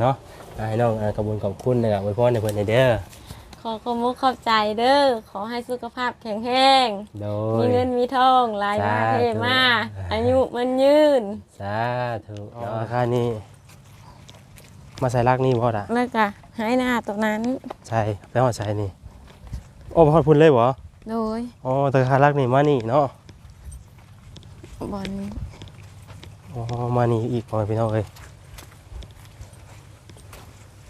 เนาะอ่าให้น้องอ่ากระบุญขอบคุณนะครับอวยพรในเพิ่นให้เด้อขอขอบมุกขอบใจเด้อ ขอให้สุขภาพแข็งแรงโดมียเงินมีทองหลายมาสาธุเทมาอายุมันยืน สาธุเนาะค่านี้ มาใส่รักนี่บ่ล่ะแล้วก็หายหน้าตรงนั้น ใช่ไปฮอดใส่นี่ โอ้บ่ฮอดพุ่นเลยบ่โดยอ๋อแต่ค่ารักนี่มานี่เนาะบอลนี้อ๋อมานี่อีกพ่อแม่พี่น้องเอ้ย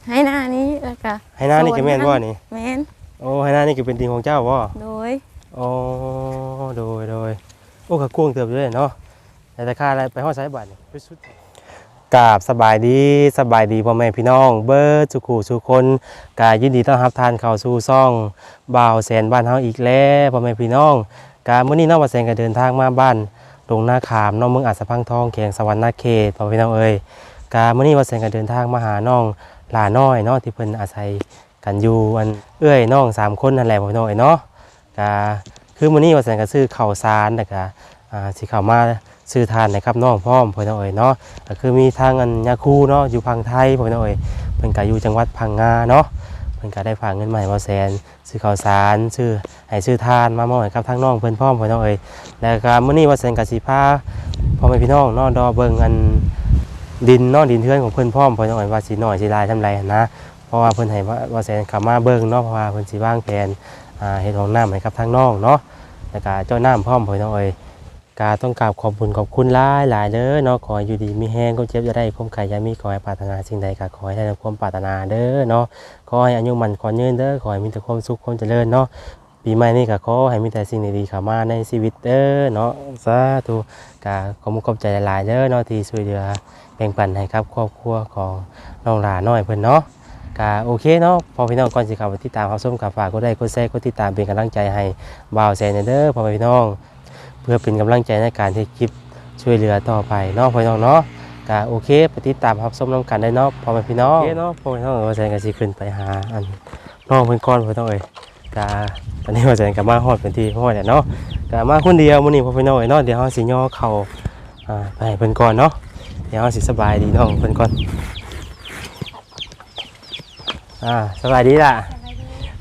หายหน้านี้แล้วก็ให้หน้านี่ก็แม่นบ่นี่แมนโอ้ให้หน้านี่ก็เป็นทีมของเจ้าบ่โดยอ๋อโดยโดยโอ้ก็กวงเติบอยู่เลยเนาะแต่ราคาอะไรไปฮอดไสบาทนี่ไปสุดกราบสบายดีสบายดีพ่อแม่พี่น้อง เบิร์ดสุขุสุคนกายินดีต้อนรับทานเข้าสู่ซ่องบ่าวแสนบ้านเฮาอีกแล้วพ่อแม่พี่น้องกามื้อนี้น้องบ่าวแสนก็เดินทางมาบ้านดงนาขามน้องเมืองอัสสะพังทองแขวงสวรรณเขตพ่อแม่พี่น้องเอ้ยกามื้อนี้บ่าวแสนก็เดินทางมาหาน้องห ลาน้อยเนาะที่เพิ่นอาศัยกันอยู่อันเอื้อยน้องสามคนนั่นแหละพ่อพี่น้องเอ้ยเนาะกาคือมื้อนี้ว่าแสนก็ซื้อข้าวสารนะคะอ่าสิเข้ามาซื้อทานนะครับน้องพร้อมเพิ่นเอาเอ่ยเนาะก็คือมีทางอันยาคูเนาะอยู่พังไทยเพิ่นเอาเอ่ยเพิ่นก็อยู่จังหวัดพังงาเนาะเพิ่นก็ได้ฝากเงินมาให้บ่แสนซื้อข้าวสารซื้อให้ซื้อทานมามอบให้กับทางน้องเพิ่นพร้อมเพิ่นเอาเอ่ยแล้วก็มื้อนี้ว่าแสนก็สิพาพ่อแม่พี่น้องเนาะดอเบิ่งอัน ดินเนาะดินเทือนของเพิ่นพร้อมเพิ่นเอาเอ่ยว่าสิน้อยสิหลายทำไรนะเพราะว่าเพิ่นให้ว่าว่าแสนขามาเบิ่งเนาะเพราะว่าเพิ่นสิวางแผนเฮ็ดหองน้ำให้กับทางน้องเนาะแล้วก็เจ้าน้ำพร้อมเพิ่นน้องเอ้ยกาต้องกราบขอบคุณขอบคุณหลายหลายเด้อเนาะขออยู่ดีมีแห้งก็เจ็บจะได้ความไข่ยามีขอให้ปรารถนาสิ่งใดก็ขอให้ได้ความปรารถนาเด้อเนาะขอให้อายุมันขอยืนเด้อขอให้มีแต่ความสุขความเจริญเนาะ ปีใหม่นี้ก็ขอให้มีแต่สิ่งดีๆเข้ามาในชีวิตเด้อเนาะสาธุกาขอบคุณขอบใจหลายๆเด้อเนาะที่ช่วยเหลือแบ่งปันให้ครับครอบครัวของน้องหลาน้อยเพิ่นเนาะก็โอเคเนาะพอพี่น้องก่อนสิเข้าไปติดตามเขาส้มกับฝากก็ได้กดแชร์กดติดตามเป็นกำลังใจให้บ่าวแซนเด้อพอพี่น้อง เพื่อเป็นกำลังใจในการที่คลิปช่วยเหลือต่อไปเนาะพี่น้องเนาะก็โอเคไปติดตามรับส้มน้ำกันได้เนาะพอพี่น้องโอเคเนาะพอพี่น้องว่าแซนก็สิขึ้นไปหาอันน้องเพิ่นก่อนพี่น้องเอ้ย ก็ตอนนี้ว่าแซนก็มาฮอดเป็นที่ฮอดแล้วเนาะก็มาคนเดียวมื้อนี้พ่อพี่น้องเอ้ยเนาะเดี๋ยวเฮาสิย่อเข้าอ่าไปให้เพิ่นก่อนเนาะเดี๋ยวเฮาสิสบายดีน้องเพิ่นก่อนอ่าสบายดีล่ะ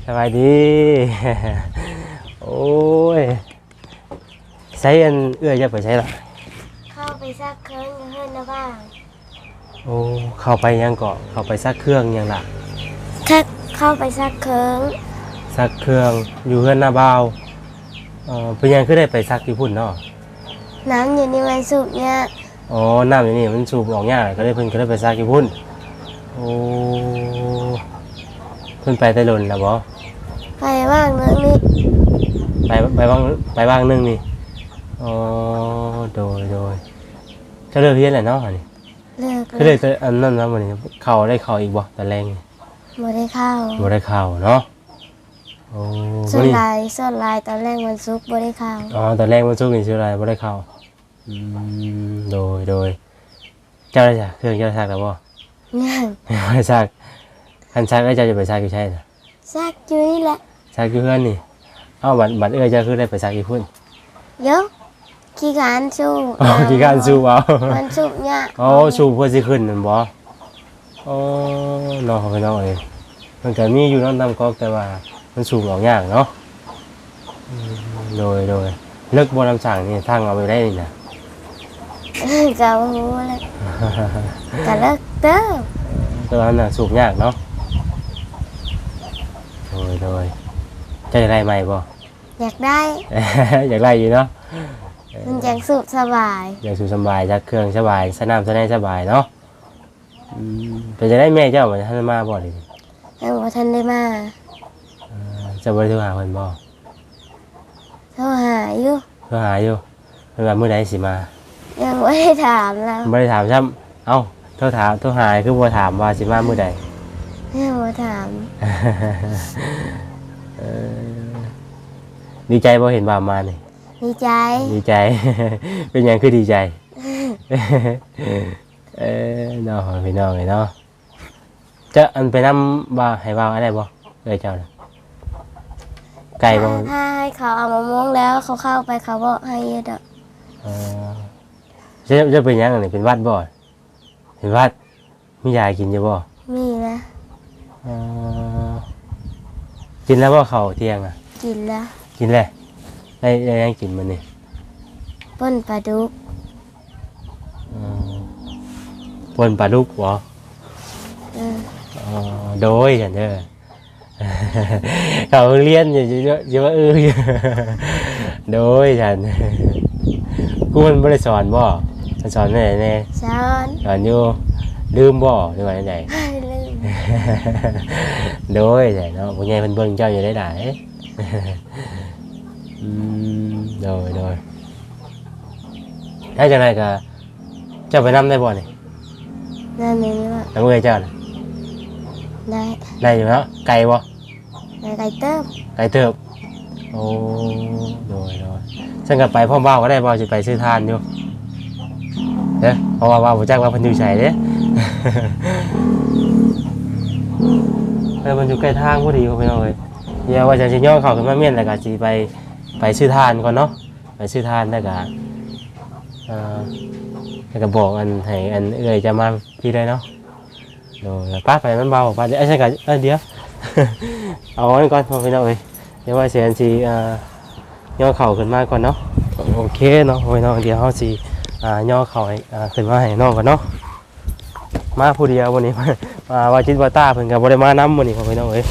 สบายดี โอ้ยใช้อันเอื้อยจะไปใช้ล่ะเข้าไปซักเครื่องเพื่อนนะบ้างโอ้เข้าไปยังเกาะเข้าไปซักเครื่องยังล่ะถ้าเข้าไปซักเครื่อง ซักเครื่องอยู่เพื่อนหน้าบ้าวเออเป็นยังคือได้ไปซักที่พุ่นเนาะน้ำอยู่ในวันสูบเนี่ยอ๋อน้ำอย่างนี้มันสูบออกยากก็เลยเพิ่นก็ได้ไปซักที่พุ่นโอ้เพิ่นไปแต่ลนแล้วบ่ไปว่างเรื่องนี้ไปไปบ้างไปบ้างหนึงนี่อ๋อโดยโดยเจะเลิกเรียนแล้วเนาะอันนี้เลิกคือเลยแต่อันนั้นนะมันนี้เข่าได้เข่าอีกบ่แต่แรงนี่ไม่ได้เข้าบ่ได้เข่าเนาะ โอ้ส่บ่วนนี่ลายส่วนลายตอนแรกวันซุกร์ไม่ได้เข้าอ๋อแต่แรงมันสู้นี่ชื่ออะไรบ่ได้เข่าอืมโดยโดย เจ้าได้จักเครื่องเจ้าได้ซักแล้วบ่เนี่ยไม่ได้ซักคันซักแล้วเจ้าจะไปซักอยู่ใช่น่ะซักอยู่นี่แหละซักอยู่เพื่อนนี่เอ้าบัดบัดเอื้อเจ้าคือได้ไปซักอีกพุ่นเดี๋ยวขี้ขานสู้อ๋อกี่การสู้เอามันสูบเนี่ยอ๋อสู้เพื่อสิขึ้นนั่นบ่อ๋อเนาะพี่น้องเอ้ยมันก็มีอยู่เนอนตามกอกแต่ว่า มันสูงออกยากเนาะอืมโดยโดยเลิกบ่ลำสั่งนี่ทางเอาไปได้นี่นะเจ้าหูเลยแต่เลิกเด้อตัวนั้นน่ะสูบยากเนาะโดยโดยจะได้ใหม่บ่อยากได้ อยากไล่อยู่เนาะมันอยากสูบสบายอยากสูบสบายจักเครื่องสบายสนามสนายสบายเนาะอืมแต่จะได้แม่เจ้ามันท่านมาบ่ดิยังว่าทันได้มา จะบ่ได้โทรหาเพิ่นบ่โทรหาอยู่โทรหาอยู่เพิ่นว่ามื้อใดสิมายังไม่ได้ถามแล้วบ่ได้ถามซ้ำเอ้าโทรถามโทรหาคือบ่ถามว่าสิมามื้อใดยังไม่ถามเออดีใจบ่เห็นบ่าวมานี่ ดีใจดีใจ เป็นหยังคือดีใจ เออเนาะพี่น้องเลยเนาะจะอันไปนำบ่าวให้บ่าวอะไรบ่เอ้ยเจ้าน่ะ ไก่บ่ถ้าให้เขาเอามะม่วงแล้วเขาเข้าไปเขาบอกให้เยอะดอกเออจะจะเป็นหยังอันนี้เป็นหวัดบ่เป็นหวัดมียากินอยู่บ่เอ่อกินแล้วว่าเขาวเที่ยงอะ กินแล้วกินเลยได้ได้ยังกินมันนี่ป้นปลาดุกเอ่อปนปลาดุกเหรอเออ เอ่อโดยฉันเด้อ เขาเรียนอยู่เยอะเยอะเออโดยฉันกูมันไม่ได้สอนบ่มันสอนแน่แน่ช้อนสอนอยู่ลืมบ่หรือว่าไหนลืมโดยแต่เนาะผู้ใหญ่เพิ่นเบิ่งเจ้าอยู่ได้หลายอืมโดยโดยถ้าจังไดก็เจ้าไปนำได้บ่นี่นั่นเองว่าน้ำเอ้ยเจ้าน่ะได้ได้อยู่เนาะไกลบ่ ไก่เติมไกลเติบโอ้โดยโดยฉันก็ไปพร้อมบ้าวก็ได้บ่สิไปซื้อทานอยู่เด้อเพราะว่าว่าบ่จักว่าเพิ่นอยู่ไสเด้ เออมันอยู่ใกล้ทางพอดีเขาไปเอาเลยเดี๋ยวว่าจะสิย่อเขาขึ้นมาเมียนแล้วก็สิไปไปซื้อทานก่อนเนาะไปซื้อทานแล้วก็เอ่อแล้วก็บอกอันให้อันเอื้อยจะมาพี่ได้เนาะโดยป้าไปมันเบาป้าเดี๋ยวไอ้ใช่กันเออเดี๋ยว เอาไว้ก่อนพอไปเอาเลยเดี๋ยวว่าเสียนสิเอ่อย่อเข่าขึ้นมาก่อนเนาะโอเคเนาะพอไปเนาะเดี๋ยวเขาสิอ่าย่อเข่าให้อ่าขึ้นมาให้น้องก่อนเนาะมาผู้เดียววันนี้มามาว่าจิตว่าตาเพิ่นก็บ่ได้มานํมื้อนี้พ่อพี่น้องเอ้ย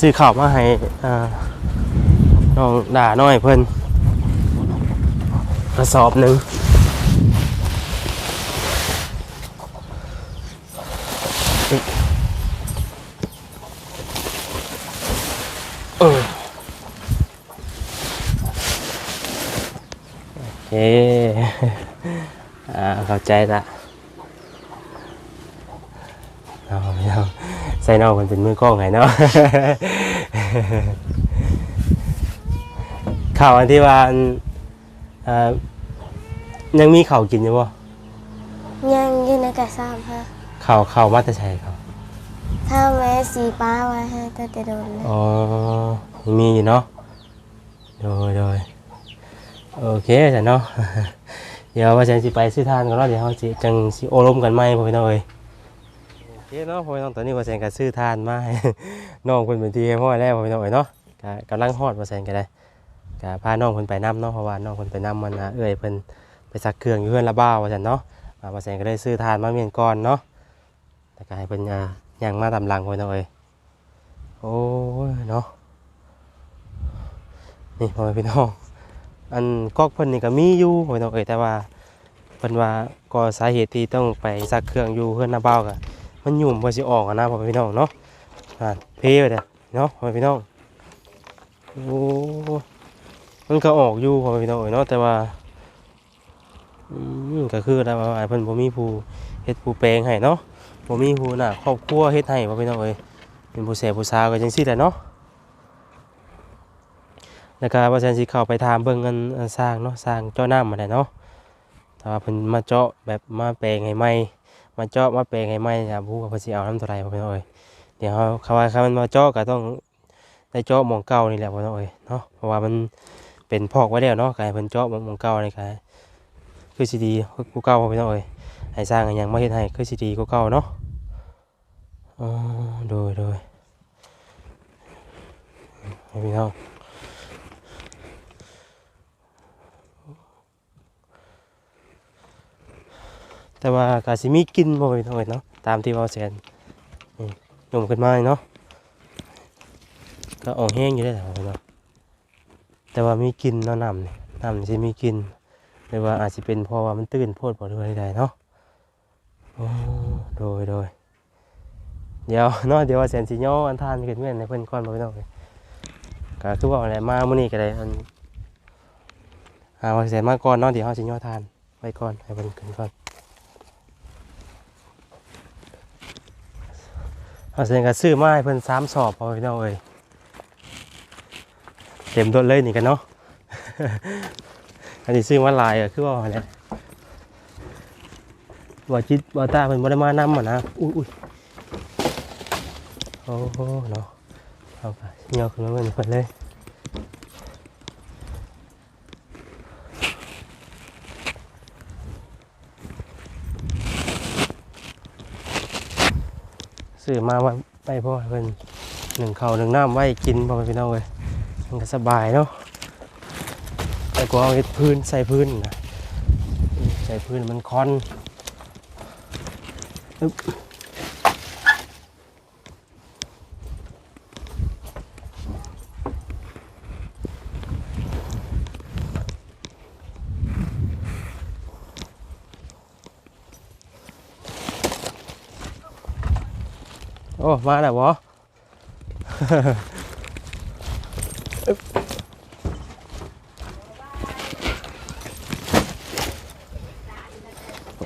ซื้อข้าวมาให้อ่าน้องด่าน้อยเพิ่นกระสอบหนึ่งอึ๊บเออโอเคอ่าเข้าใจละเอาไม่เอาใส่นอกมันเป็นมือกล้องไงเนาะข่าวอันที่ว่าอันอ่ายังมีข่าวกินอยู่บ่ยังอยืนในกระซ้ำฮะข่าวข่าวมาแต่ใช่ข่าวถ้าแม่สีป้าไว้ให้ก็จะโดนเลยอ๋อยังมีอยู่เนาะโดยโดย โอเคจ้ะเนาะ เดี๋ยวว่าฉันสิไปซื้อทานก่อนเนาะเดี๋ยวเขาสิจังสิโอลมกันไหมพ่อพี่น้องเอ้ยโอเคเนาะพ่อพี่น้องตอนนี้ว่าฉันก็ซื้อทานมาให้น้องเพิ่นเป็นทีให้พ่อแล้วพ่อพี่น้องเอ้ยเนาะก็กำลังฮอดว่าฉันก็ได้ก็พาน้องเพิ่นไปนํเนาะเพราะว่าน้องเพิ่นไปนํมันนะเอ้ยเพิ่นไปซักเครื่องอยู่เฮือนละบ้าว่าฉันเนาะอ่าว่าฉันก็ได้ซื้อทานมาเมียนก่อนเนาะแล้วก็ให้เพิ่นย่างมาตามหลังพ่อพี่น้องเอ้ยโอ้ยเนาะนี่พ่อแม่พี่น้อง อันกอกเพิ่นนี่ก็มีอยู่พ่อพี่น้องเอ้ยแต่ว่าเพิ่นว่าก็สาเหตุที่ต้องไปซักเครื่องอยู่เพื่อนหน้าบ้าก็มันยุ่มบ่สิออกอะนะพ่อแม่พี่น้องเนาะอ่าเพไปเด้อเนาะพ่อแม่พี่น้องโอ้มันก็ออกอยู่พ่อแม่พี่น้องเอ้ยเนาะแต่ว่าอืมก็คือแล้วว่าเพิ่นบ่มีผู้เฮ็ดผู้แปลงให้เนาะบ่มีผู้น่ะครอบครัวเฮ็ดให้พ่อพี่น้องเอ้ยเป็นผู้แสบผู้สาวก็จังซี่แหละเนาะ แล้วก็ว่าฉันสิเข้าไปถามเบิ่งเงินสร้างเนาะสร้างเจ้าน้ำมาได้เนาะถ้าว่าเพิ่นมาเจาะแบบมาแปลงให้ใหม่มาเจาะมาแปลงให้ใหม่จะรู้ว่าเพิ่นสิเอาน้ำเท่าไร่พ่อพี่น้องเอ้ยเดี๋ยวเขาเขาว่าเขามันมาเจาะก็ต้องได้เจาะหมองเก่านี่แหละพ่อพี่น้องเอ้ยเนาะเพราะว่ามันเป็นพอกไว้แล้วเนาะก็ให้เพิ่นเจาะหมองเก่านี่ก็คือสิดีกูเก่าพ่อพี่น้องเอ้ยให้สร้างอันหยังมาเฮ็ดให้คือสิดีกูเก่าเนาะอ๋อโดยโดยให้พี่น้อง แต่ว่ากาสิมีกินบ่อยหน่เนาะตามที่ว่าแสนนี่หนุ่มขึ้นมาเนาะก็ออกแห้งอยู่ได้แหละเนาะแต่ว่ามีกินเนาะน้ำนี่น้ำนี่สิมีกินหรือว่าอาจจะเป็นเพราะว่ามันตื้นโพดบ่หรือว่าใดๆเนาะโอ้โดยโดยเดี๋ยวเนาะเดี๋ยวว่าแสนสิย่ออันทานขึ้นแม่นในเพิ่นก่อนบ่พี่น้องเอ้ยก็คือว่าอะไรมามื้อนี้ก็ได้อันหาว่าแสนมาก่อนเนาะเดี๋ยวเฮาสิย่อทานไว้ก่อนให้เพิ่นขึ้นก่อน เอาเสียงกระซื้อมาให้เพิ่นสามสอบพอพี่น้องเอ้ยเต็มตัวเลยนี่กันเนาะ อันนี้ซื้อมาลายอะคือว่าอะไรว่าจิตว่าตาเพิ่นบ่ได้มานำอะนะอุ้ยอุ้ยโอ้โหเนาะเอาไปเงาขึ้นมาเพิ่นเพิ่นเลย ซื้อมาไว้ไปพ่อเพิ่นหนึ่งเขาหนึ่งน้ำไว้กินพ่อไปพี่น้องเลยมันก็สบายเนาะแต่กูเอาเห็ดพื้นใส่พื้นนะใส่พื้นมันคอน อึ๊บโอ้มาแล้วบอ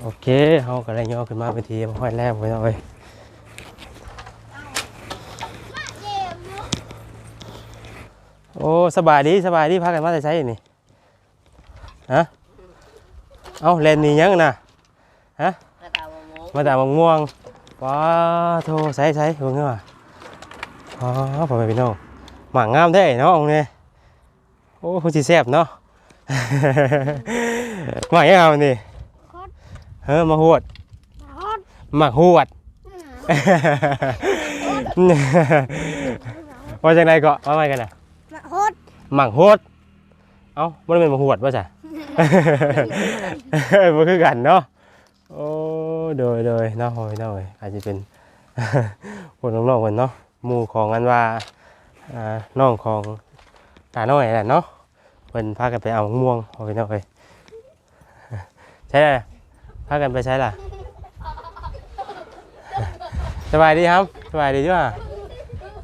โอเคเขาก็ได้ย่อขึ้นมาเป็นทีห้อยแรกไว้เอาไว้โอ้สบายดีสบายดีพักกันมาแต่ใช้นี่ฮะเอาเล่นนี่ยังนะฮะมาแต่มะม่วง ว้าโทใส่ใส่เบิ่งเนาะอ๋อพ่อแม่พี่น้องหมางงามแท้เนาะองค์เนี่ยโอ้คงสิแซ่บเนาะหมางยังเอานี่เออมาหวดหมักหวดว่าจังไดก็ว่าไงกันน่ะหมักหดเอ้ามันเป็นมาหวดป่ะจ้ะมันคือกันเนาะโอ้ โดยโดยเนาะโอ้ยเนาะโอ้ยอาจจะเป็นคนน้องๆคนเนาะหมู่ของอันว่าอ่าน้องของตาน้อยแหละเนาะเพิ่นพากันไปเอามะม่วงโอ้ยเนาะโอ้ยใช่ไหมพากันไปใช้ล่ะสบายดีครับสบายดีจ้ะ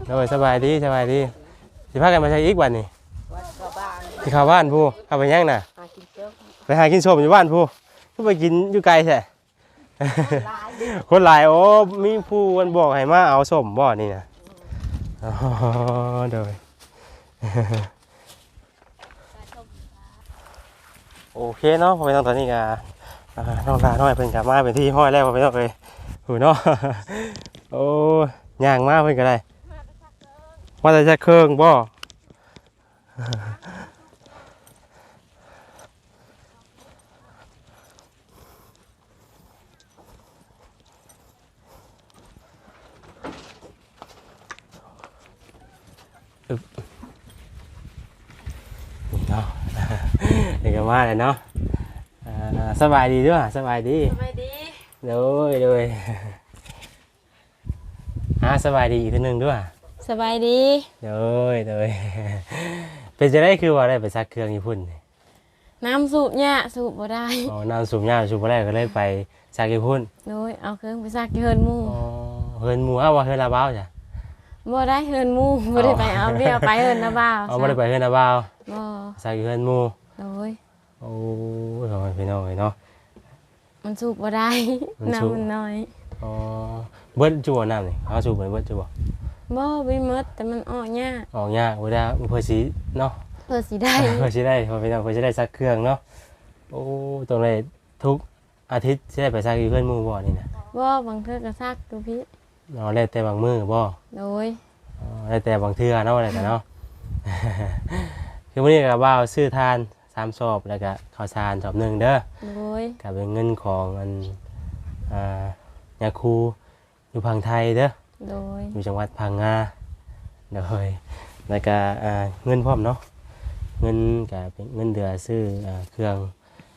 โดยสบายดีสบายดีสิพากันไปใช้อีกวันนี่ที่เข้าบ้านผู้เข้าไปยังน่ะไปหากินส้มอยู่บ้านผู้ก็ไปกินอยู่ไกลใช่ คนหลายโอ้มีผู้มันบอกให้มาเอาส้มบ่นี่นะอ๋อโดยโอเคเนาะพอไปตอนตอนนี้กอ่าน้องลาน้อยเพิ่นกลับมาเป็นที่ห้อยแล้วไปน้องเลยหูเนาะโอ้ย่างมาเพิ่นก็ได้ว่าแต่จะเครื่องบ่อึ๊บ เนาะเดี๋ยวก็มาเลยเนาะอ่าสบายดีด้วยสบายดีสบายดีโดยโดยอ่าสบายดีอีกทีหนึ่งด้วยสบายดีโดยโดยเป็นจะได้คือว่าได้ไปซักเครื่องญี่ปุ่นนี่น้ำสูบเนี่ยสูบบ่ได้อ๋อน้ำสูบยาสูบอะไรก็เลยไปซักญี่ปุ่นโดยเอาเครื่องไปซักเฮินหมู่อ๋อเฮินหมูเอาว่าเฮินลาบ้าวจ้ะ บ่ได้เฮินหมู่บ่ได้ไปเอาเบี้ยไปเฮินนะบ่าวเอาไม่ได้ไปเฮินลาบ้าวบ่ซักอยู่เฮินหมูโดยโอ้ยทำไมพี่น้องเนาะมันสูบบ่ได้มันสูบน้ำมันน้อยอ๋อเบิ้ลจั่วน้ำนี่เขาสูบเหมือนเบิ้ลจั่วบ่บ่หมดแต่มันออกยากออกยากเวลาเพื่อสีเนาะเพื่อสิได้เพื่อสิได้พอไปทำเพื่อสิได้ซักเครื่องเนาะโอ้ตรงเลยทุกอาทิตย์สิได้ไปซักอยู่เพื่อนหมู่บ่นี่นะบ่บางเทื่อก็ซักดูพี่ เนาะแล้วแต่บางมือบ่โดยอ๋อแล้วแต่บางเทื่อเนาะอะไรกันเนาะ คือมื้อนี้ก็บ่าวซื้อทานสามสอบแล้วก็ข้าวสารสอบหนึ่งเด้อโดยก็เป็นเงินของอันอ่ายาคูอยู่พังไทยเด้อ โดยอยู่จังหวัดพังงาโดยแล้วก็อ่าเงินพร้อมเนาะ เงินก็เป็นเงินเดือซื้ออ่าเครื่อง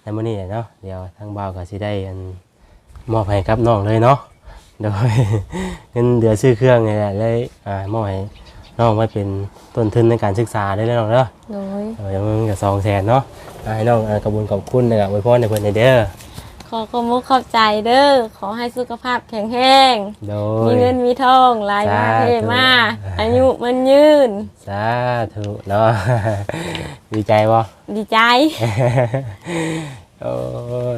ในมื้อนี้เนาะ เดี๋ยวทางบ่าวก็สิได้อันมอบให้กับน้องเลยเนาะ โดยเงินเดือซื้อเครื่องนี่แหละเลยอ่ามอบให้น้องไว้เป็นต้นทุนในการศึกษาได้แล้วน้องเนาะโดยเออมันก็สองแสนเนาะอ่าให้น้องอ่ากระบุญขอบคุณนะครับไว้พ่อในเพิ่นให้เด้อขอขอบมุกขอบใจเด้อขอให้สุขภาพแข็งแรงโดมีย เงินมีทองหลายมาสาธุ เทมาอายุมันยืน สาธุเนาะ ดีใจบ่ ดีใจ โอ้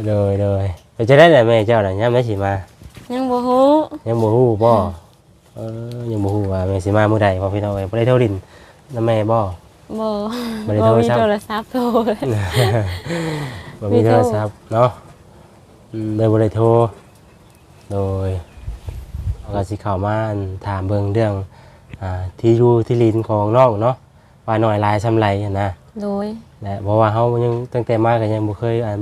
โดยโดยไปจะได้แต่แม่เจ้าน่ะยังไม่สิมา ยังบ่ฮู้ยังบ่ฮู้บ่เออยังบ่ฮู้ว่าแม่สิมามื้อใดพ่อพี่น้องเอ้ยบ่ได้โทรดินนำแม่บ่ บ่บ่ได้บ่โทรมีศัพท์ โทรศัพท์โทรบ่มีมีโทโทรรศัพท์เนาะอืมเลยบ่ได้โทรโดยเขาก็สิเข้ามาอันถามเบิ่งเรื่องอ่าที่อยู่ที่ลินของน้องเนาะว่าน้อยหลายซำไรหั้นนะ โดยและเพราะว่าเขายังตั้งแต่มาก็ยังบ่เคยอัน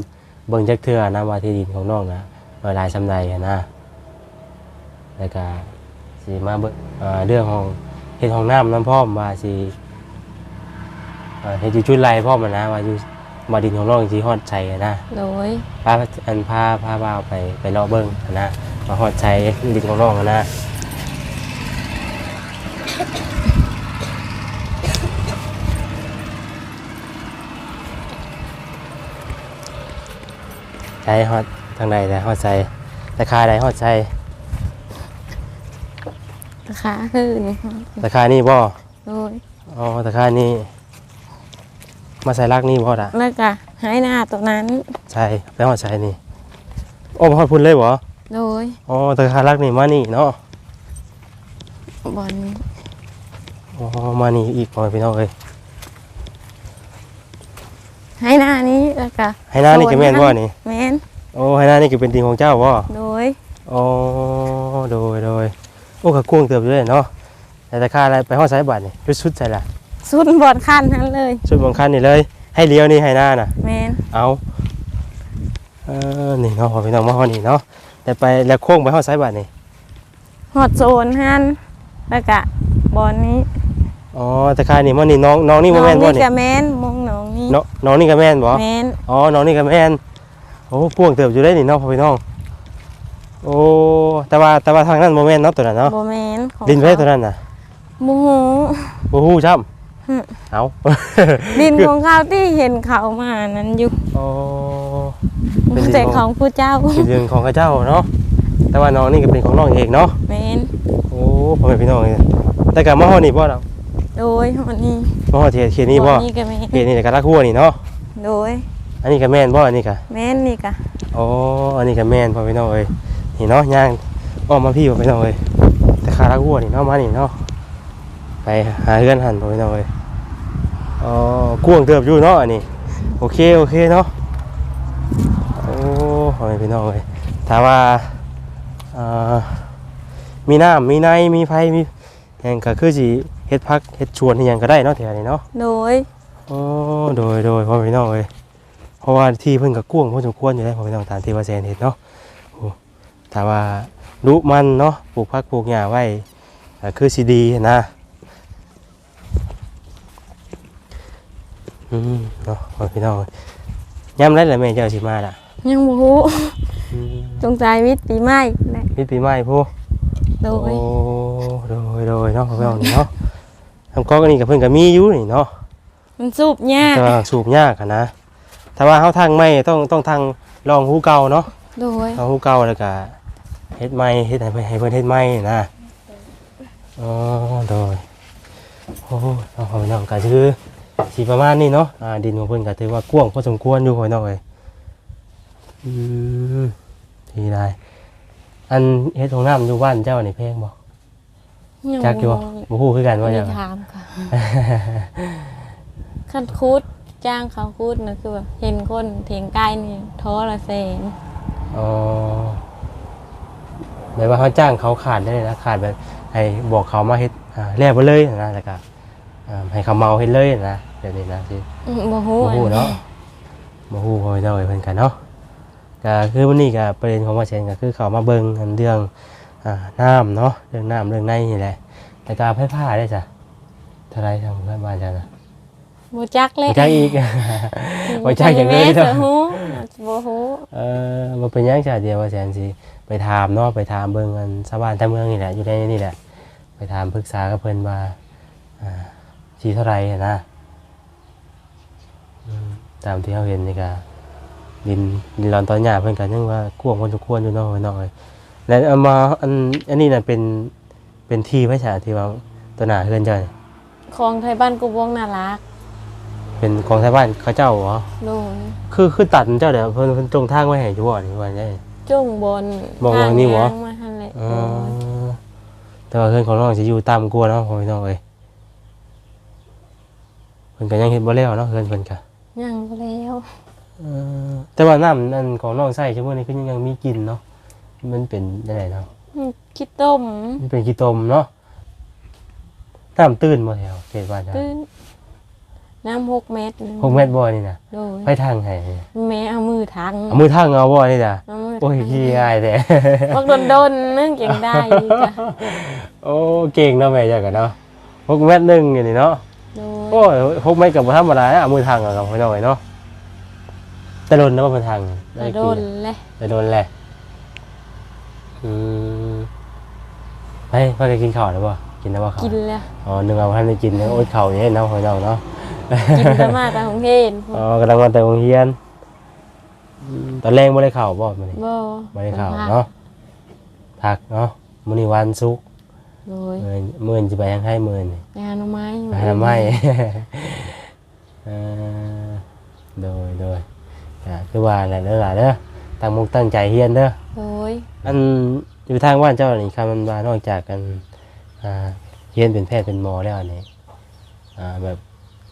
เบิ่งจักเทื่อนะว่าที่ดินของน้องนะน้อยหลายซำใดอะนะ แล้วก็สิสิมาเบิ่งอ่าเรื่องของเฮ็ดห้องน้ำน้ำพร้อมว่าสิอ่าเฮ็ดอยู่ชุดไรพร้อมอะนะว่าอยู่มาดินของน้องสิฮอดใจอะนะ โดย พาอันพาพาบ่าวไปไปเลาะเบิ่งอะนะมาฮอดใจดินของน้องอะนะใจฮอดทางใดแต่ฮอดใจราคาใดฮอดใจ ราคาคือนี่ราคานี่บ่โดยอ๋อราคานี่ มาใส่ลักนี่บ่ล่ะแล้วก็หายหน้าตัวนั้น ใช่ไปฮอดใจนี่โอ้มาฮอดพุ่นเลยบ่โดยอ๋อราคาลักนี่มานี่เนาะบอลนี้อ๋อมานี่อีกพ่อแม่พี่น้องเอ้ยหายหน้านี้แล้วก็ให้หน้านี่ก็แม่นบ่นี่แม่นโอ้ให้หน้านี่ก็เป็นดินของเจ้าบ่โดยอ๋อโดยโดยโอ้ก็กวางเติบอยู่เลยเนาะแต่ราคาอะไรไปฮอดไสบาทนี่ไปสุดใส่ละสุดบอลขั้นนั้นเลยสุดบางคันนี่เลย ให้เลี้ยวนี่ให้หน้าน่ะ แม่นเอาเออนี่เนาะพ่อพี่น้องมาฮอดนี่เนาะแต่ไปแล้วโค้งไปฮอดไสบาทนี่หอดโซนหันแล้วก็บอลนี้อ๋อราคานี่มันนี่น้องน้องนี่บ่แม่นบ่น้องนี่กับแม่นมองน้องนี่น้องน้องนี่ก็แม่นบ่แม่นอ๋อน้องนี่ก็แม่นโอ้พ่วงเติบอยู่ได้นี่เนาะพ่อพี่น้อง โอ้ แต่ว่าแต่ว่าทางนั้นโมเมนเนาะตัวนั้นเนาะโบแม่นของดินไว้เขาตัวนั้นน่ะโมโหโอ้โหช้หึำเอาดินของเขาที่เห็นเขามานั้นอยู่โอ้ เป็นดินของ แต่ของผู้เจ้าเป็นเรื่องของข้าเจ้าเนาะ แต่ว่าน้องนี่ก็เป็นของน้องเองเนาะ แม่นโอ้พ่อแม่พี่น้องเอ้ยแต่กับมาฮอดนี่บ่เนาะโดยหอดนี้มาฮอดเขตเขตนี้บ่บอลนี้กับแม่นเขตนี่ก็รักหัวนี่เนาะ โดยอันนี้ก็แม่นบ่อันนี้ก็แม่นนี่กะโอ้อันนี้ก็แม่นพ่อพี่น้องเอ้ย นี่เนาะย่างอ้อมมาพี่พ่อพี่น้องเอ้ยแต่ขารักหัวนี่เนาะมานี่เนาะไปหาเพื่อนหันพ่อพี่น้องเอ้ยอ๋อกวางเติบอยู่เนาะอันนี้โอเคโอเคเนาะโอ้พ่อแม่พี่น้องเอ้ยถ้าว่าอ่ามีน้ำมีในมีไฟมีหยังก็คือสิเฮ็ดพักเฮ็ดชวนที่ยังก็ได้เนาะแถวนี้เนาะโดยโอ้โดยโดยพ่อพี่น้องเอ้ยเพราะว่าที่เพิ่นก็กว้างพอสมควรอยู่แล้วพ่อพี่น้องตามที่ว่าแซนเห็นเนาะโอ้ ถ้าว่าดุมันเนาะปลูกผักปลูกหญ้าไว้ก็คือสิดีนะอืมเนาะพ่อพี่น้องเอ้ยยามไรล่ะแม่เจ้าสิมาล่ะยังบ่ฮู้อืมจงใจวิทย์ปีใหม่แหละมีปีใหม่ผู้โดโอ้ยโดยโดยเนาะพ่อพี่น้องนี่เนาะทำก้อนนี่กับเพิ่นก็มีอยู่นี่เนาะมันสูบยากแต่ว่าสูบยากอะนะถ้าว่าเขาทางไม่ต้องต้องทางรองหูเก่าเนาะโดยรองหูเก่าแล้วก็ เฮ็ดไม่เฮ็ดให้เพิ่นให้เพิ่นเฮ็ดไม่นะอ๋อโดยโอ้เอาพ่อพี่น้องก็คือสิประมาณนี้เนาะอ่าดินของเพิ่นก็ถือว่ากว้างพอสมควรอยู่พ่อพี่น้องเอ้ยอืมทีได้อันเฮ็ดของน้ำอยู่บ้านเจ้านี่แพงบ่ยังจักอยู่บ่บ่ฮู้คือกันบ่ว่าได้จังถามค่ะคันคูดจ้างเขาคูดนะคือแบบเห็นคนเถียงไกลนี่ท้อละแสนอ๋อ หมายว่าเขาจ้างเขาขาดได้เลยนะขาดแบบให้บอกเขามาเฮ็ดอ่าแลกไปเลยนะแล้วก็อ่าให้เขาเมาเฮ็ดเลยนะเดี๋ยวนี้นะสิ อืมบ่ฮู้บ่ฮู้เนาะบ่ฮู้พอเจ้าเพิ่นกันเนาะก็คือวันนี้ก็ประเด็นของว่าเช่นก็คือเขามาเบิ่งอันเรื่องอ่าน้ำเนาะเรื่องน้ำเรื่องในนี่แหละแต่การไฟฟ้าได้จ้ะเท่าไรทางเพื่อนบ้านจ้ะนะบ่จักเลยบ่จักอีก บ่จักอย่างเลเลยยเด้เนาะอฮู้บ่ฮู้ เออมาเป็นหยังจ้ะเดียวว่าแสนสิ ไปถามเนาะไปถามเบิ่งกันชาวบ้านท่าเมืองนี่แหละอยู่ในนี่แหละ ไปถามปรึกษากับเพิ่นว่าอ่าสีเท่าไหรอะนะอืมตามที่เขาเห็นนี่ก็ดินดินร้อนตอนหยาเพิ่นกันยังว่ากว้างพอสมควรอยู่เนาะไว้หน่อยแล้วเอามาอันอันนี้น่ะเป็นเป็นที่พระชาที่ว่าตัวหน้าเฮือนเจ้านี่ของไทยบ้านกูบวงน่ารักเป็นของชาวบ้านเขาเจ้าเหรอ โดนคือคือตัดเจ้าเดี๋ยวเพิ่นเพิ่นตรงทางไว้ให้อยู่บ่นี่ว่าไง จุ่งบนบอกว่านี่หรอทางยางมาหั่นแหละอ๋อแต่ว่าเพื่อนของน้องจะอยู่ตามกลัวเนาะพ่อพี่น้องเอ้ยเพิ่นก็ยังเฮ็ดบ่แล้วเนาะเพื่อนเพิ่นก็ยังบ่แล้วเออแต่ว่าน้ำนั่นของน้องใส่ชั่วโมงนี้คือยังมีกลิ่นเนาะมันเป็นได้ไดเนาะอืมคิดต้มมันเป็นขี้ตมเนาะน้ำตื้นบ่แถวเขตบ้านจ้ะตื้น น้ำหกเมตรหกเมตรบ่นี่น่ะโดยไปทางไหนแม่เอามือทังเอามือทางเอาบ่นี่น่ะเอามือโอ้ยขี้ง่ายแต่พวกโดนๆนึ่งเก่งได้อยู่จ้ะโอ้เก่งเนาะแม่จักกันเนาะหกเมตรหนึงอย่างนี้เนาะโดยโอ้ยหกเมตรกับบ่ธรรมดาเอามือทางเอากับพี่น้อยเนาะแต่โดนนะว่ามันทางแต่โดนเลยแต่โดนแหละอืมไปพ่อจะกินข้าวแล้วบ่ กินแล้วบ่ข้าวกินแล้วอ๋อนึกว่าท่านได้กินเนาะโอ๊ยข้าวเนี่ยเนาะพี่น้องเนาะกินแต่มาแต่ของเฮนอ๋อกำลังมาแต่โรงเรียนอืมตอนแรกไม่ได้ข่าวบ่มื้อนี้บ่ไม่ได้ข่าวเนาะพักเนาะมื้อนี้วันศุกร์โดยมื้อมื้อนี้สิไปยังให้มื้อนี้งานหน่อไม้ไปทำไมเออโดยโดยอ่าคือว่าอะไรเด้อล่ะเด้อตั้งมุกตั้งใจเฮียนเด้อโดยอันอยู่ทางว่านเจ้านี่คำมันมา นอกจากกันอ่า เฮียนเป็นแพทย์เป็นหมอแล้วอันนี้อ่าแบบ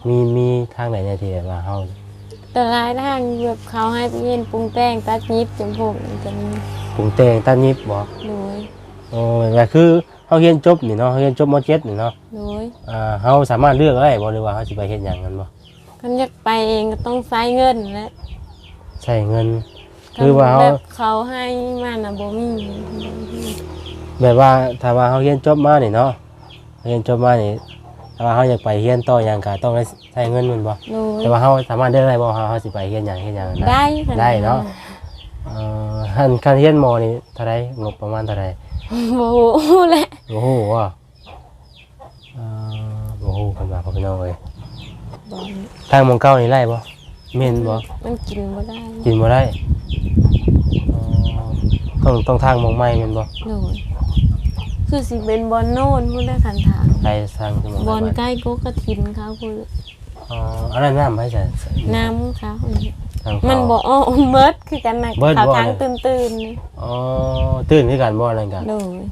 มีมีทางไหนเนี่ยที่แบบว่าเฮาแต่รายทางแบบเขาให้ไปเย็นปรุงแต่งตัดยิบจมูกจะมีปรุงแต่งตัดยิบบ่โดยโอ้แบบคือเฮาเรียนจบนี่เนาะเฮาเรียนจบม .7 นี่เนาะโดยอ่าเฮาสามารถเลือกได้บ่หรือว่าเฮาสิไปเฮ็ดหยังกันบ่คันอยากไปเองก็ต้องใช้เงินและใช้เงิน คือว่าเฮาแบบเขาให้มาน่ะบ่มี แบบว่าถ้าว่าเฮาเรียนจบมานี่เนาะเรียนจบมานี่ถ้าว่าเฮาอยากไปเรียนต่อหยังก็ต้องได้ใช้เงินแม่นบ่โดยแต่ว่าเฮาสามารถเลือกได้บ่ว่าเฮาสิไปเรียนหยังเฮ็ดหยังนะได้ขดได้เนาะเอ่อคันคันเรียนหมอนี่เท่าไรงบประมาณเท่าไรบ่ฮู้แหละโอ้โหว่ะเอ่อโอ้โหกันมาพ่อพี่น้องเอ้ยบ่ทางหมองเก้านี่ไล่บ่เม่นบ่มันกินบ่ได้กินบ่ได้อ๋อต้องต้องทางหมองไม้แม่นบ่โดย คือสิเป็นบอลโน่นพูดได้คันถามไล่ทางที่หมองบอลไม้ใกล้กกระถินเขาพูดอ๋ออันนั้นน้ำให้ใส่น้ำเขาทางมันเขาบ่อ้อเมิดคือกันนะเบิดเขาบ่ทางเนี่ยตื่นๆนี่อ๋อตื่นคือกันบ่อะไรกันโดย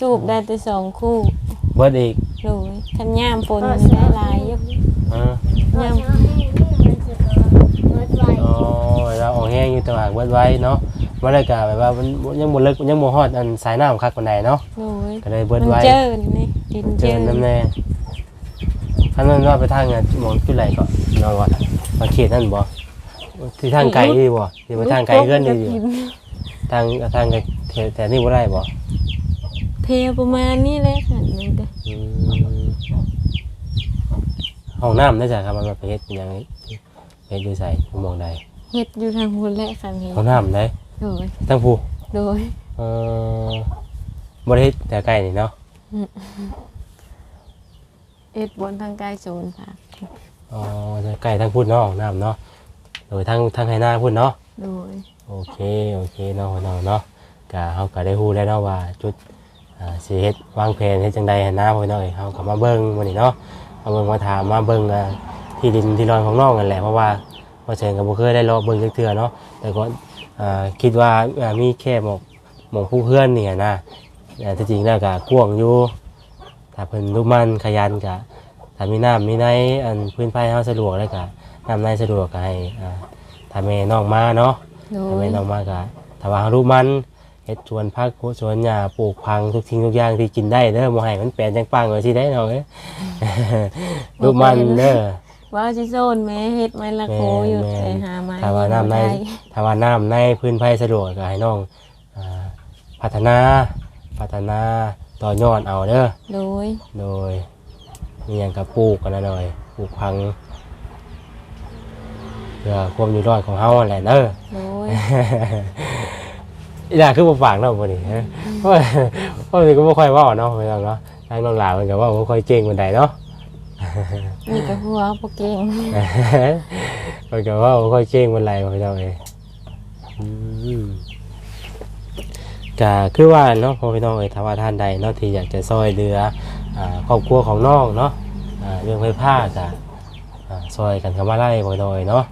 จูบได้แต่สองคู่เบิดอีกโดยคันย่ามฝนมันได้หลายอยู่อ่าย่ามอ๋อเราออกแห้งอยู่แตว่าเบิดไว้เนาะ บ่ได้กะแบบว่ามันยังบ่เลิกยังบ่ฮอดอันสายน้ำคักปานใดเนาะโดยก็เลยเบิดมันไว้เจินนี่ดินเจเจิอนน้ำแน่ท่านนั้นว่าไปทางไงหมองจุดไหลก็นอนวัดมาเขตนั่นบ่ที่ทางไกลดีบ่ที่มาทางไกลเกินดีอยู่ทางทางไกลแถวแต่นี่บ่ได้บ่เพลประมาณนี้เลยค่ะนี่เด้ออืมห้องน้ำได้จ้ะครับมันมาไปเฮ็ดเป็นหยังไงเฮ็ดอยู่ไสผู้มองใดเฮ็ดอยู่ทางหุ่นและคันนี้ห้องน้ำได้ โดยทั้งผู้โดยเอ่อบ่ได้เฮ็ดแต่ไกลนี่เนาะเอ็ดบนทางใกล้โซนค่ะอ๋อแต่ไกลทั้งพุ่นเนาะห้องน้ำเนาะโดยทางทางไหหน้าพุ่นเนาะโดยโอเคโอเคเนาะเนาะเนาะก็เฮาก็ได้ฮู้แล้วเนาะว่าจุดอ่าสิเฮ็ดวางแผนเฮ็ดจังใดหันหน้าพ่อน้อยเฮาก็มาเบิ่งมื้อนี้เนาะมาเบิ่งมาถามมาเบิ่งอ่าที่ดินที่รอนของน้องนั่นแหละเพราะว่าพ่อเชิญก็บ่เคยได้รอเบิ่งจักเทื่อเนาะแต่ก็อ่าคิดว่าอ่ามีแค่หมอกหมองผู้เพื่อนนี่นะแต่ที่จริงแล้วก็กว้างอยู่ถ้าเพิ่นรู้มันขยันก็ถ้ามีน้ำมีในอันพื้นไผเฮาสะดวกแล้วก็น้ำในสะดวกก็ให้อ่าถ้าแม่น้องมาเนาะ โดทำไมน้องมากะถ้าว่ารู้มันเฮ็ดสวนพักสวนหญ้าปลูกพังทุกทิ้งทุกอย่างที่กินได้เด้อบ่ให้มันแปลนจังปังไว้สิได้น้องเอ้ย รู้มันเด้อ ว่าสิโซนแม่เฮ็ดไม้ละโคอยู่แม่น แต่หาไม้ถ้าว่าน้ำในบ่ได้ถ้าว่าน้ำในพื้นไผสะดวกก็ให้น้องอ่าพัฒนา พัฒนาต่อยอดเอาเด้อ โดยโดยมีหยังก็ปลูกกันนะหน่อยปลูกพังเพื่อความอยู่รอดของเฮานั่นแหละเด้อโดยอีหล่าคือบ่ฝากเนาะบ่นี่ฮะเพราะว่าเพราะมันก็บ่ค่อยเว้าเนาะพี่น้องเนาะทางน้องหลานมันก็เว่าบ่ค่อยเก่งปานใดเนาะ มีแต่หัวบ่เก่งมันก็เว่าบ่ค่อยเก่งปานใดพี่น้องเอ้ยอืมก็คือว่าเนาะพ่อพี่น้องเอ้ยถ้าว่าท่านใดเนาะที่อยากจะซอยเหลือครอบครัวของน้องเนาะเรื่องไฟฟ้าก็อ่าซอยกันเข้ามาไล่พ่อพี่น้องเอ้ยเนาะ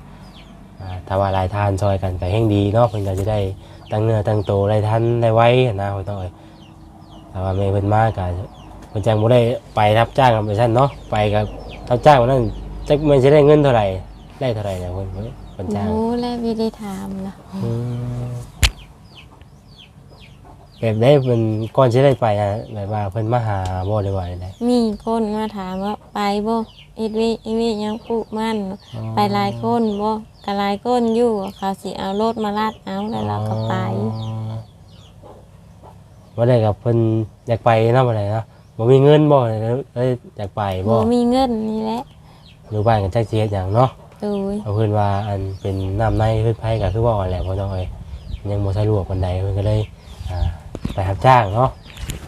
อ่าถ้าว่าหลายทานซอยกันก็แห่งดีเนาะเพิ่นก็จะได้ตั้งเนื้อตั้งโตวได้ทันได้ไว้นะพ่อต้องเอ้ยแต่ว่าแม่เพิ่นมากะ เพิ่นจังบ่ได้ไปรับจ้างกับไปซั่นเนาะไปกับรับจ้างวันนั้นจักมันสิได้เงินเท่าไหร่ได้เท่าไหร่เนี่ยเพิ่นเพิ่นเพิ่นจ้างโอ้และวิธีถามนะอืมแบบได้เพิ่นก่อนสิได้ไปอะแบบว่าเพิ่นมาหาบ่ได้ว่าได้มีคนมาถามว่าไปบ่เอ็ดวิอีวิยังปลูกมันไปหลายคนบ่ก็หลายคนอยู่เขาสิเอารถมาลาดเอาแล้วเราก็ไปว่าได้กับเพิ่นอยากไปนำอะไรนะ บ่มีเงินบ่เลยเลยอยากไปบ่บ่มีเงินนี่แหละอยู่บ้านกันจักสิเฮ็ดหยังเนาะโดยเอาเพิ่นว่าอันเป็นน้ำในเพิ่นไผก็คือว่าแหละพ่อน้อยยังบ่สะดวกปานใดเพิ่นก็เลยอ่าไปรับจ้างเนาะ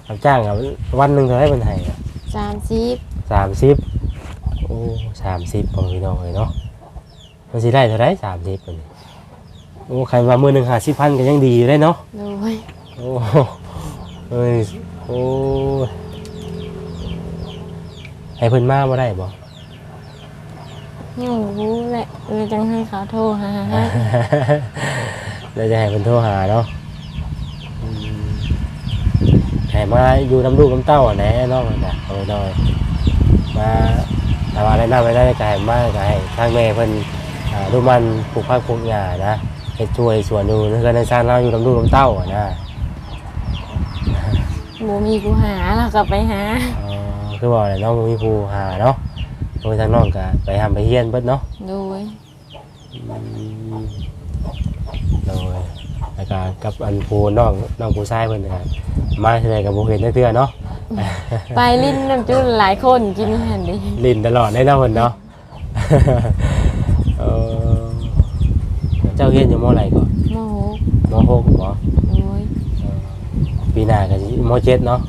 รับจ้างอะวันหนึงเท่าไหร่เพิ่นให้อะ30สามสิบโอ้สามสิบพอพี่น้องเลยเนาะมันสิได้เท่าไรสามสิบคนนี้โอ้ใครว่ามือหนึ่งหาสิบพันก็ยังดีอยู่ได้เนาะ โดยโอ้เอ้ยโอ้ย ให้เพิ่นมาบ่ได้บ่ยังบ่รู้แหละเลยจังให้เขาโทรหาให้เราจะให้เพิ่นโทรหาเนาะอืมให้มาอยู่น้ำลูกน้ำเต้าอะแหน่เน้องนะเอาไว้หน่อยมาแต่ว่าอะไรน่าไปได้ก็ให้มาก็ให้ทางแม่เพิ่นอ่าดูมันปลูกผักปลูกหญ้านะเฮ็ดช่วยสวนดูนั่นก็ในชาติเราอยู่น้ำลูกน้ำเต้าอะนะบ่มีกูหาเราก็ไปหา อ๋อ คือบอกเลยน้องบ่มีผู้หาเนาะโดยทางน้องก็ไปทำไปเฮียนเบิดเนาะโดยโดยแล้วก็กับอันผู้น้องน้องผู้ชายเพิ่นนะครับมาที่ไหนกับบ่เห็นเทื่อๆเนาะ ไปลิ้นน้ำจุนหลายคนกินหันดิลิ้นตลอดได้เนาะเพิ่นเนาะ เออเจ้าเฮียนอยู่มอไหนก่อนโมโหมหกบ่โดยปีหน้าก็สิมเจ็ดเนาะ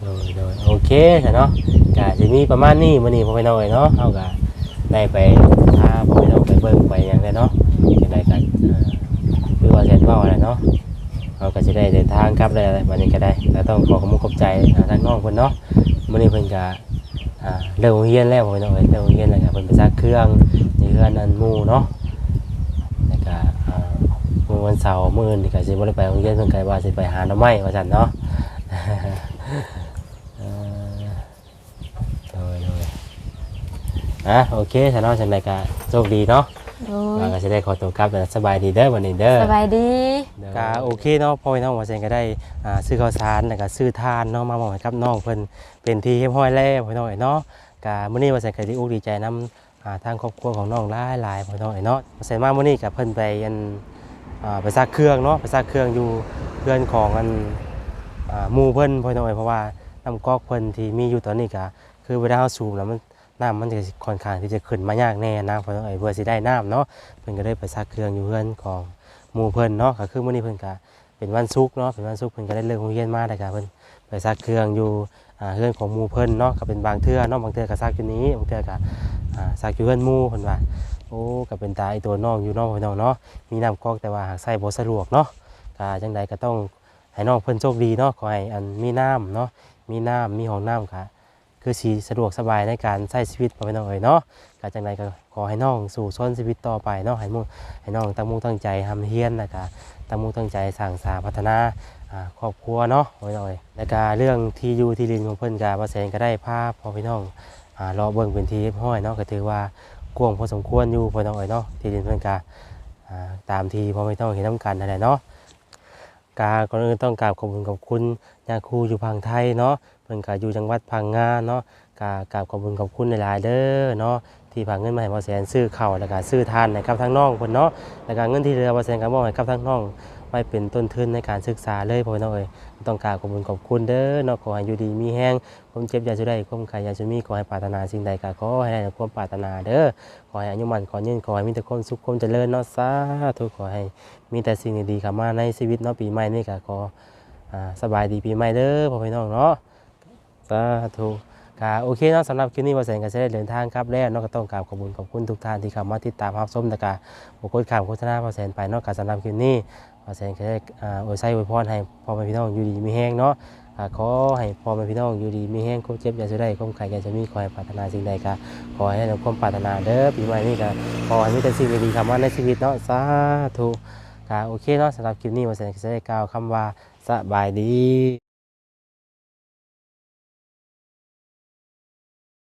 โดย โดย โอเคซะเนาะก็สิมีประมาณนี้มื้อนี้พ่อพี่น้องเอ้ยเนาะเฮาก็ได้ไปพาพ่อพี่น้องไปเบิ่งไปหยังได้เนาะจังไดก็เอ่อคือว่าแซ่นเว้าแหละเนาะเราก็สิได้เดินทางกลับได้อะไรบัดนี้ก็ได้แต่ต้องขอขอบคุณขอบใจทางทางน้องเพิ่นเนาะมื้อนี้เพิ่นก็อ่าเลิกโรงเรียนแล้วพ่อพี่น้องเอ้ยเลิกโรงเรียนแล้วก็เพิ่นไปซักเครื่องในเรือนอันหมู่เนาะแล้วก็อ่ามื้อวันเสาร์มื้ออื่นนี่ก็สิบ่ได้ไปโรงเรียนเพิ่นก็ว่าสิไปหาหน่อไม้ว่าซั่นเนาะ เอ่อโดยโดย อะโอเคฉันเอาฉันรายการโชคดีเนาะโดว่ายก็จะได้ขอตัวกลับแล้วสบายดีเด้อวันนี้เด้อ สบายดี ก็โอเคเนาะพ่อแม่น้องว่าเซนก็ได้อ่าซื้อข้าวสารแล้วก็ซื้อทานเนาะมามอบให้กับน้องเพิ่นเป็นที่เรียบร้อยแล้วพ่อน้องเนาะก็มื้อนี้ว่าเซนก็ดีอกดีใจนํอ่าทางครอบครัวของน้องหลายหลายพ่อน้องเนาะว่าเซนมามื้อนี้ก็เพิ่นไปอันอ่าไปซักเครื่องเนาะไปซักเครื่องอยู่เพื่อนของอันอ่าหมู่เพิ่นพ่อน้องเพราะว่าน้ำก๊อกเพิ่นที่มีอยู่ตอนนี้ก็คือเวลาเราสูบแล้วมัน น้ำมันจะค่อนข้างที่จะขึ้นมายากแน่นะเพราะต้องเอ่ยเพื่อสิได้น้ำเนาะเพิ่นก็ได้ไปซักเครื่องอยู่เพื่อนของหมู่เพิ่นเนาะก็คือมื้อนี้เพิ่นก็เป็นวันศุกร์เนาะเป็นวันศุกร์เพิ่นก็ได้เลิกโรงเรียนมาแล้วก็เพิ่นไปซักเครื่องอยู่เพื่อนของหมู่เพิ่นเนาะก็เป็นบางเทื่อเนาะบางเทื่อก็ซักอยู่นี้บางเทื่อก็อ่าซักอยู่เพื่อนหมู่เพิ่นว่าโอ้ก็เป็นตาไอตัวน้องอยู่น้องพี่น้องเนาะมีน้ำก๊อกแต่ว่าหากใส่บ่สะดวกเนาะก็จังใดก็ต้องให้น้องเพิ่นโชคดีเนาะขอให้อันมีน้ำเนาะมีน้ำมีห้องน้ำค่ะ คือสีสะดวกสบายในการใช้ชีวิตพ่อแม่น้องเอ๋ยเนาะการจังไรก็ขอให้น้องสู่ส้นชีวิตต่อไปเนาะให้มุ่งให้น้องตั้งมุ่งตั้งใจทำเฮียนนะคะตั้งมุ่งตั้งใจสร้างสาพัฒนาครอบครัวเนาะพ่อแม่น้องเอ๋ยแล้วก็เรื่องที่อยู่ที่ดินของเพิ่อนกาบาแสนก็ได้ภาพพ่อพี่น้องรอเบิ่งเป็นที่เรียบร้อยเนาะก็ถือว่ากว้างพอสมควรอยู่พ่อแม่น้องเอ๋ยเนาะที่ดินเพิ่อนกาตามที่พ่อแม่น้องเห็นน้ำกันนั่นแหละเนาะกาก่อนอื่นต้องกราบขอบคุณขอบคุณยาครูอยู่พังไทยเนาะ พิ่นก็อยู่จังหวัดพังงาเนาะกากราบขอบคุณขอบคุณหลายๆเด้อเนาะที่พาเงินมาให้บ่แสนซื้อข้าวแล้วก็ซื้อทานให้กับทางน้องเพิ่นเนาะแล้วก็เงินที่เหลือบ่แสนก็มอบให้กับทางน้องไว้เป็นต้นทุนในการศึกษาเลยพ่อแม่น้องเอ้ยต้องกราบขอบคุณขอบคุณเด้อเนาะขอให้อยู่ดีมีแฮงความเจ็บอย่าจะได้ความไข้อย่าจะมีขอให้ปรารถนาสิ่งใดก็ขอให้ได้ความปรารถนาเด้อขอให้อายุมันขอยืนขอให้มีแต่ความสุขความเจริญเนาะสาธุขอให้มีแต่สิ่งดีๆเข้ามาในชีวิตเนาะปีใหม่นี่ก็ขออ่าสบายดีปีใหม่เด้อพ่อพี่น้องเนาะ สาธุก็โอเคเนาะสำหรับคลิปนี้ว่าแสนก็จะได้เดินทางครับแล้วนาะก็ต้องกราบขอบคุณขอบคุณทุกท่านที่เข้ามาติดตามรับชมแล้วก็บุคคลข่าวโฆษณาว่าแสนไปเนากสำหรับคลิปนี้ว่าแสนก็ได้อ่าอวยไส้อวยพรให้พ่อแม่พี่น้องอยู่ดีมีแห้งเนาะขอให้พ่อแม่พี่น้องอยู่ดีมีแห้งโคเจ็บอย่าจะได้ความไข้อย่าจะมีขอให้ปรารถนาสิ่งใดก็ขอให้ได้ดังความปรารถนาเด้อปีใหม่นี่ก็ขอให้มีแต่สิ่งดีๆเข้ามาในชีวิตเนาะสาธุก็โอเคเนาะสำหรับคลิปนี้มาแสดงจะได้กล่าวคำว่าสบายดี